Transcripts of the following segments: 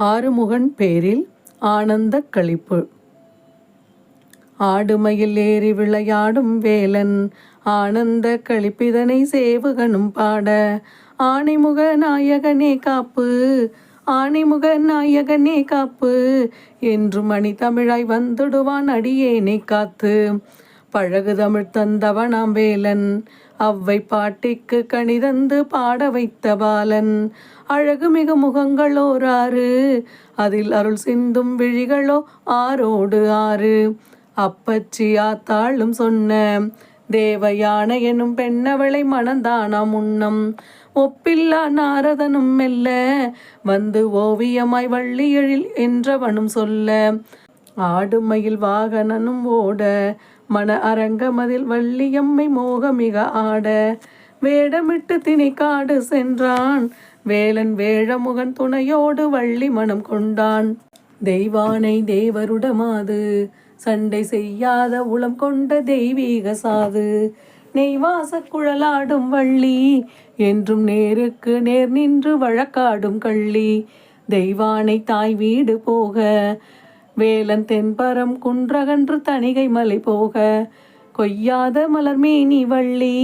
ஆறுமுகன் பேரில் ஆனந்த களிப்பு ஆடுமயில் ஏறி விளையாடும் வேலன் ஆனந்த களிப்பிதனை சேவகனும் பாட. ஆணைமுக நாயகனே காப்பு ஆணைமுக நாயகனே காப்பு என்று மணி தமிழாய் வந்துடுவான் அடியேனை காத்து. பழகு தமிழ் தந்தவனாம் வேலன் அவ்வை பாட்டிக்கு கணிதந்து பாட வைத்த பாலன் அழகுமிகு முகங்களோராறு அதில் அருள் சிந்தும் விழிகளோ ஆரோடு ஆறு. அப்பச்சி ஆத்தாளும் சொன்ன தேவயான எனும் பெண்ணவளை மணந்தானாம் முன்னம்? ஒப்பில்லா நாரதனும் மெல்ல வந்து ஓவியமாய் வள்ளி எழில் என்றவனும் சொல்ல ஆடுமயில் வாகனனும் ஓட மன அரங்கமதில் வள்ளியம்மை மோகமிக ஆட வேடமிட்டு திணிக்காடு சென்றான் வேலன் வேழமுகன் துணையோடு வள்ளி மனம் கொண்டான். தெய்வானை தேவருடமாது சண்டை செய்யாத உளம் கொண்ட தெய்வீக சாது. நெய்வாச குழலாடும் வள்ளி என்றும் நேருக்கு நேர் நின்று வழக்காடும் கள்ளி. தெய்வானை தாய் வீடு போக வேலன் தென்பரம் குன்றகன்று தணிகை மலை போக கொய்யாத மலர்மேனி வள்ளி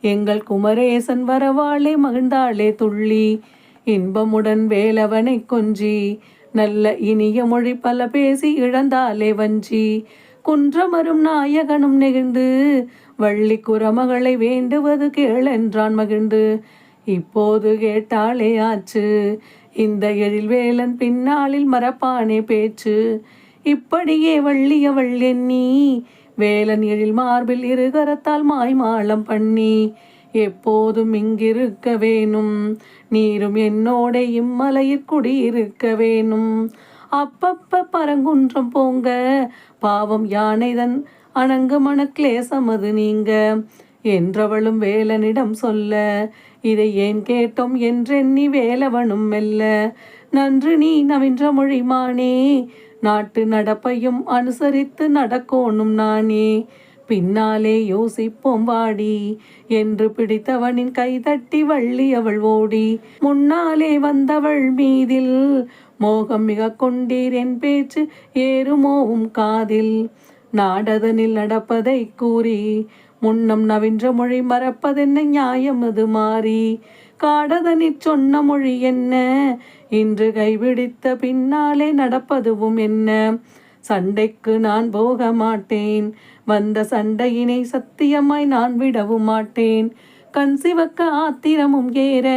எங்கள் குமரேசன் வரவாளே மகிழ்ந்தாளே துள்ளி. இன்பமுடன் வேலவனை கொஞ்சி நல்ல இனிய மொழி பல பேசி இழந்தாலே வஞ்சி. குன்றமரும் நாயகனும் நெகிழ்ந்து வள்ளி குரமகளை வேண்டுவது கேளென்றான் மகிழ்ந்து. இப்போது கேட்டாலே ஆச்சு இந்த எழில்வேலன் பின்னாளில் மரப்பானே பேச்சு. இப்படியே வள்ளியவள் எண்ணி வேலன் எழில் மார்பில் இருகரத்தால் மாய்மாளம் பண்ணி எப்போதும் இங்கிருக்க வேணும். நீரும் என்னோட இம்மலையிற் குடியிருக்க வேணும். அப்பப்ப பரங்குன்றம் போங்க பாவம் யானைதன் அணங்கு மனக்லேசமது நீங்க. என்றவளும் வேலனிடம் சொல்ல இதை ஏன் கேட்டோம் என்றெண்ணி வேலவனும் மெல்ல. நன்று நீ நவின்ற மொழிமானே நாட்டு நடப்பையும் அனுசரித்து நடக்கோணும் நானே. பின்னாலே யோசிப்போம் வாடி. என்று பிடித்தவனின் கைதட்டி வள்ளி அவள் ஓடி. முன்னாலே வந்தவள் மீதில் மோகம் மிக கொண்டீர் என் பேச்சு ஏறுமோவும் காதில். நாடதனில் நடப்பதை கூறி. முன்னம் நவின்ற மொழி மறப்பதென்ன நியாயம் அது மாறி. காடதனிற் சொன்ன மொழி என்ன? இன்று கைவிடித்த பின்னாலே நடப்பதுவும் என்ன? சண்டைக்கு நான் போக மாட்டேன். வந்த சண்டையினை சத்தியமாய் நான் விடவும் மாட்டேன். கண் சிவக்க ஆத்திரமும் ஏற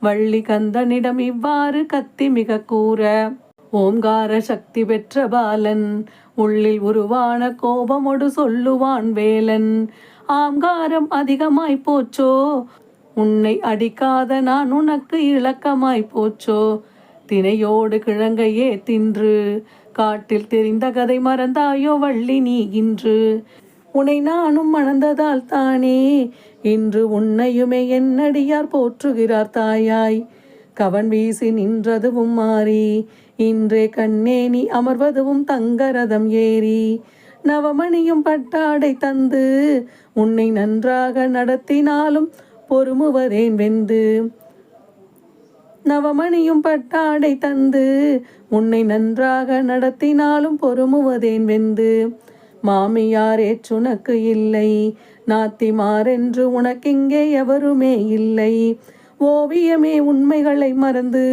வள்ளி கந்தனிடம் இவ்வாறு கத்தி மிக கூற. ஓம்கார சக்தி பெற்ற பாலன் உள்ளில் உருவான கோபமொடு சொல்லுவான் வேலன். ஆங்காரம் அதிகமாய் போச்சோ? உன்னை அடிக்காத நான் உனக்கு இலக்கமாய் போச்சோ. தினையோடு கிழங்கையே தின்று. காட்டில் தெரிந்த கதை மறந்தாயோ வள்ளி நீ இன்று. உன்னை நானும் மணந்ததால் தானே. இன்று உன்னையுமே என்னடியார் போற்றுகிறார் தாயாய். கவன் வீசி நின்றதுவும் மாறி. இன்றே கண்ணே நீ அமர்வதுவும் தங்கரதம் ஏறி. நவமணியும் பட்டாடை தந்து உன்னை நன்றாக நடத்தினாலும் பொறுமுவதேன் வெந்து நவமணியும் பட்டாடை தந்து உன்னை நன்றாக நடத்தினாலும் பொறுமுவதேன் வெந்து மாமியார் ஏற்றுனக்கு இல்லை நாத்திமாரென்று உனக்கிங்கே எவருமே இல்லை. ஓவியமே உண்மைகளை மறந்து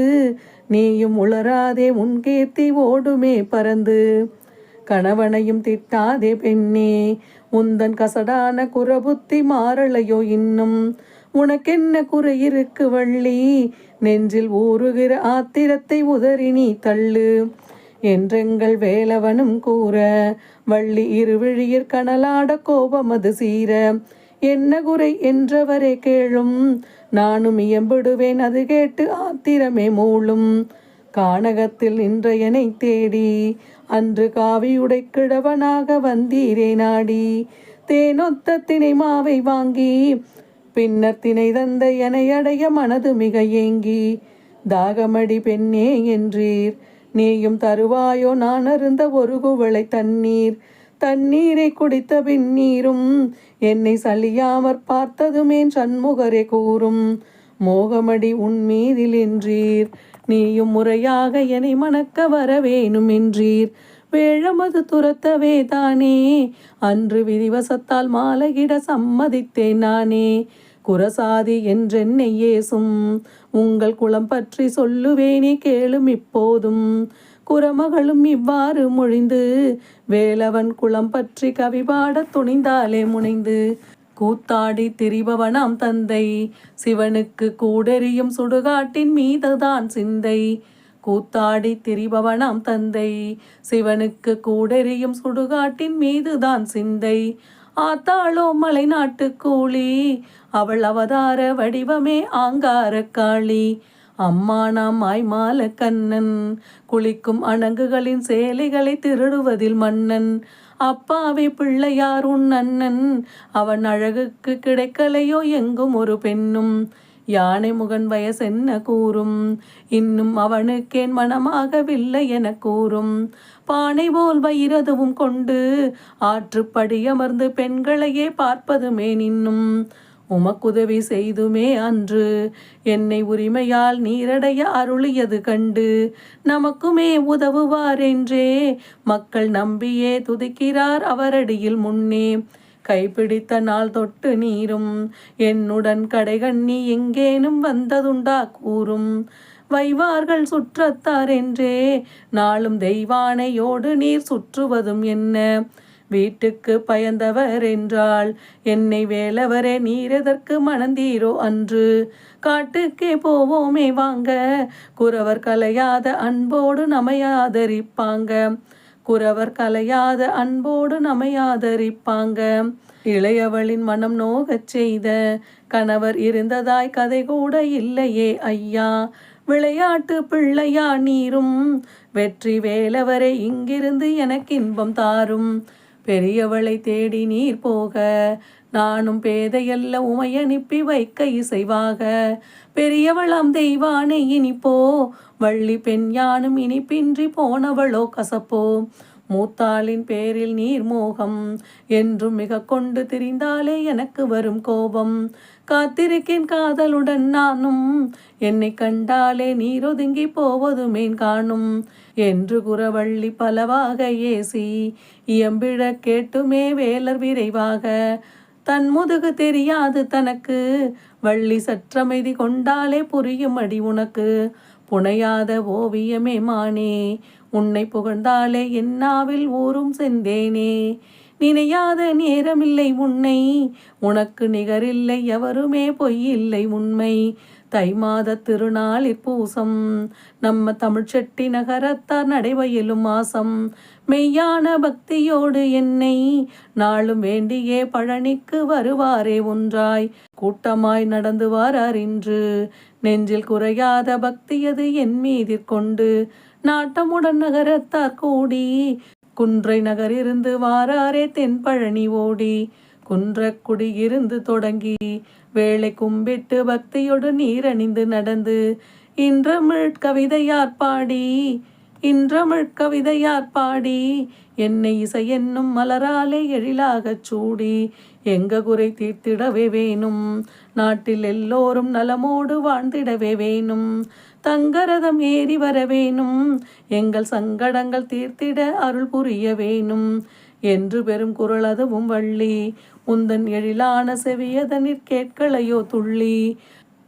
நீயும் உளராதே உன் கீர்த்தி ஓடுமே பறந்து. கணவனையும் திட்டாதே பெண்ணே உந்தன் கசடான குறபுத்தி மாறலையோ இன்னும்? உனக்கென்ன குறை இருக்கு வள்ளி? நெஞ்சில் ஊறுகிற ஆத்திரத்தை உதறி நீ தள்ளு. என்றெங்கள் வேலவனும் கூற வள்ளி இருவிழியிற் கனலாட கோபமது சீர என்ன குறை என்றவரே கேளும் நானும் இயம்பிடுவேன் அது கேட்டு ஆத்திரமே மூளும். கானகத்தில் இன்றையனை தேடி அன்று காவியுடை கிழவனாக வந்தீரே நாடி. தேனொத்த தினை மாவை வாங்கி பின்னர் தினை தந்த எனை அடைய மனது மிக ஏங்கி தாகமடி பெண்ணே என்றீர். நீயும் தருவாயோ நான் அருந்த ஒரு குவளை தண்ணீர். தண்ணீரை குடித்த பின்னீரும் என்னை சலியாமற் பார்த்ததுமேன் சண்முகரே கூறும் மோகமடி உன் மீதில் என்றீர். நீயும் முறையாக என்னை மணக்க வரவேணும் என்றீர். வேழமது துரத்தவே தானே? அன்று விதிவசத்தால் மாலையிட சம்மதித்தேன் நானே. குரசாதி என்றென்னை ஏசும்? உங்கள் குலம் பற்றி சொல்லுவேனே கேளும் இப்போதும். குரமகளும் இவ்வாறு மொழிந்து வேலவன் குலம் பற்றி கவி பாடத் துணிந்தாலே முனைந்து. கூத்தாடி திரிபவனாம் தந்தை சிவனுக்கு கூடெறியும் சுடுகாட்டின் மீதுதான் சிந்தை. கூத்தாடி திரிபவனாம் தந்தை. சிவனுக்கு கூடெறியும் சுடுகாட்டின் மீதுதான் சிந்தை. ஆத்தாளோ மலைநாட்டு கூலி. அவள் அவதார வடிவமே ஆங்கார காளி. அம்மா நாம் மாய்மால கண்ணன். குளிக்கும் அணங்குகளின் சேலைகளை திருடுவதில் மன்னன். அப்பாவே பிள்ளையார் உன் அண்ணன். அவன் அழகுக்கு கிடைக்கலையோ எங்கும் ஒரு பெண்ணும். யானை முகன் வயசென்ன கூறும்? இன்னும் அவனுக்கேன் மனமாகவில்லை என கூறும். பானை போல் வயிறதுவும் கொண்டு ஆற்றுப்படி அமர்ந்து பெண்களையே பார்ப்பதுமே நின்னும். உமக்குதவி செய்துமே அன்று என்னை உரிமையால் நீரடைய அருளியது கண்டு நமக்குமே உதவுவாரென்றே மக்கள் நம்பியே துதிக்கிறார் அவரடியில் முன்னே. கைப்பிடித்த நாள் தொட்டு நீரும். என்னுடன் கடைகண்ணி எங்கேனும் வந்ததுண்டா கூறும். வைவார்கள் சுற்றத்தார் என்றே நாளும் தெய்வானையோடு நீர் சுற்றுவதும் என்ன? வீட்டுக்கு பயந்தவர் என்றால் என்னை வேலவரே நீர் எதற்கு மணந்தீரோ அன்று? காட்டுக்கே போவோமே வாங்க குறவர் கலையாத அன்போடு நமையாதரிப்பாங்க குறவர் கலையாத அன்போடு நமையாதரிப்பாங்க இளையவளின் மனம் நோகச் செய்த கணவர் இருந்ததாய் கதை கூட இல்லையே ஐயா. விளையாட்டு பிள்ளையா நீரும் வெற்றி வேலவரை இங்கிருந்து எனக்கு இன்பம் தாரும். பெரியவளை தேடி நீர் போக நானும் பேதையல்ல உமையனுப்பி வைக்க இசைவாக. பெரியவளாம் தெய்வானை இனிப்போ. வள்ளி பெண் யானும் இனிப்பின்றி போனவளோ கசப்போ. மூத்தாளின் பேரில் நீர் மோகம் என்றும் மிக கொண்டு திரிந்தாலே எனக்கு வரும் கோபம். காத்திருக்கேன் காதலுடன் நானும். என்னை கண்டாலே நீரொதுங்கி போவதுமேன் காணும். என்று குறவள்ளி பலவாக ஏசி இயம்பிழ கேட்டுமே வேலர் விரைவாக தன் முதுகு தெரியாது தனக்கு. வள்ளி சற்றமைதி கொண்டாலே புரியும் அடி உனக்கு. புனையாத ஓவியமே மானே. உன்னை புகழ்ந்தாலே என்னாவில் ஊரும் செந்தேனே நினையாத நேரமில்லை உன்னை. உனக்கு நிகரில்லை எவருமே பொய்யில்லை உண்மை. தை மாத திருநாள் இப்பூசம் நம்ம தமிழ்ச்செட்டி நகரத்தார் நடைவயிலும் மாசம். மெய்யான பக்தியோடு என்னை. நாளும் வேண்டியே பழனிக்கு வருவாரே ஒன்றாய். கூட்டமாய் நடந்து வாரார் இன்று நெஞ்சில் குறையாத பக்தியது என் மீதிற்கொண்டு நாட்டமுடன் நகரத்தார் கூடி குன்றை நகரிருந்து வாராரே தென்பழனி ஓடி. குன்றக்குடி இருந்து தொடங்கி வேளை கும்பிட்டு பக்தியோடு நீரணிந்து நடந்து இன்றமிழ் கவிதையார் பாடி இன்றமிழ் கவிதையார் பாடி என்னை இசை என்னும் மலராலே எழிலாகச் சூடி எங்க குறை தீர்த்திடவே வேணும் நாட்டில் எல்லோரும் நலமோடு வாழ்ந்திடவே வேணும். தங்கரதம் ஏறி வர வேணும். எங்கள் சங்கடங்கள் தீர்த்திட அருள் புரிய வேணும். என்று பெரும் குரல் அதுவும் வள்ளி. உந்தன் எழிலான செவியதனிற் கேட்கலையோ துள்ளி.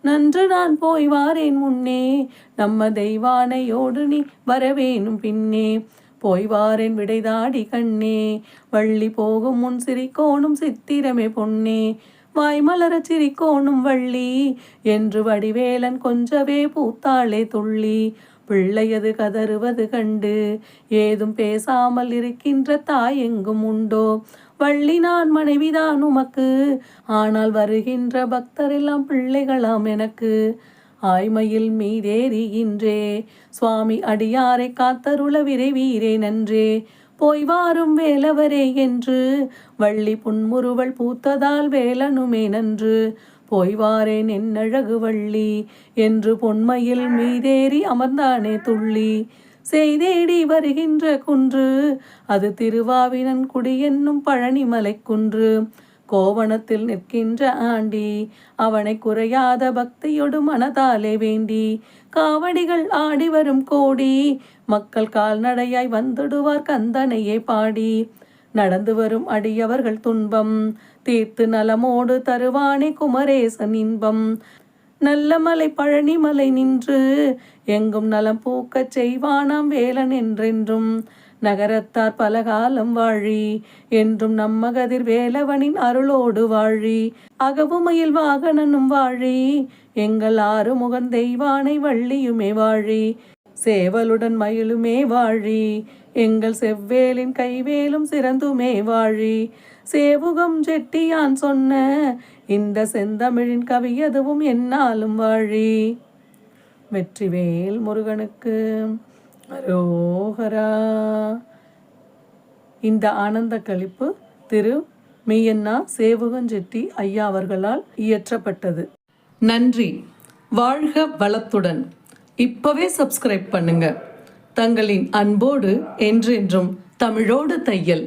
நன்று நான் போய் வாரேன் முன்னே. நம்ம தெய்வானையோடு நீ வரவேணும் பின்னே. போய் வாரேன் விடைதாடி கண்ணே. வள்ளி போகும் முன் சிரிக்கோணும் சித்திரமே பொன்னே. வாய்மலரச் சிரிக்கோணும் வள்ளி. என்று வடிவேலன் கொஞ்சவே பூத்தாளே துள்ளி. பிள்ளையது கதறுவது கண்டு ஏதும் பேசாமல் இருக்கின்ற தாய் எங்கும் உண்டோ? வள்ளி நான் மனைவிதான் உமக்கு. ஆனால் வருகின்ற பக்தரெல்லாம் பிள்ளைகளாம் எனக்கு. ஆய்மையில் மீதேறுகின்றே சுவாமி அடியாரை காத்தருள விரைவீரே நன்றே. போய் வாரும் வேலவரே என்று. வள்ளி புன்முறுவல் பூத்ததால் வேலனுமே நன்று. போய் வாரேன் என்னழகு வள்ளி என்று பொன்மையில் மீதேறி அமர்ந்தானே துள்ளி. செய்தேடி வருகின்ற குன்று. அது திருவாவினன் குடி என்னும் பழனிமலை குன்று. கோவணத்தில் நிற்கின்ற ஆண்டி அவனை குறையாத பக்தியொடு மனதாலே வேண்டி காவடிகள் ஆடி வரும் கோடி மக்கள் கால்நடையாய் வந்துடுவார் கந்தனையே பாடி. நடந்து வரும் அடியவர்கள் துன்பம் தீர்த்து நலமோடு தருவானே குமரேசன் இன்பம். நல்ல மலை பழனி மலை நின்று எங்கும் நலம் பூக்கச் செய்வானாம் வேலன் என்றென்றும். நகரத்தார் பலகாலம் வாழி என்றும் நம்ம கதிர் வேலவனின் அருளோடு வாழி. அகவுமையில் வாகனனும் வாழி எங்கள் ஆறுமுகன் தெய்வானை வள்ளியுமே வாழி. சேவலுடன் மயிலுமே வாழி எங்கள் செவ்வேலின் கைவேலும் சிறந்துமே வாழி. சேவுகம் செட்டியான் சொன்ன இந்த செந்தமிழின் கவியதுவும் என்னாலும் வாழி. வெற்றிவேல் முருகனுக்கு அரோகரா இந்த ஆனந்த கழிப்பு திரு மெய்யண்ணா சேவுகஞ்செட்டி ஐயா அவர்களால் இயற்றப்பட்டது. நன்றி. வாழ்க வளத்துடன். இப்பவே சப்ஸ்கிரைப் பண்ணுங்க. தங்களின் அன்போடு என்றென்றும் தமிழோடு தையல்.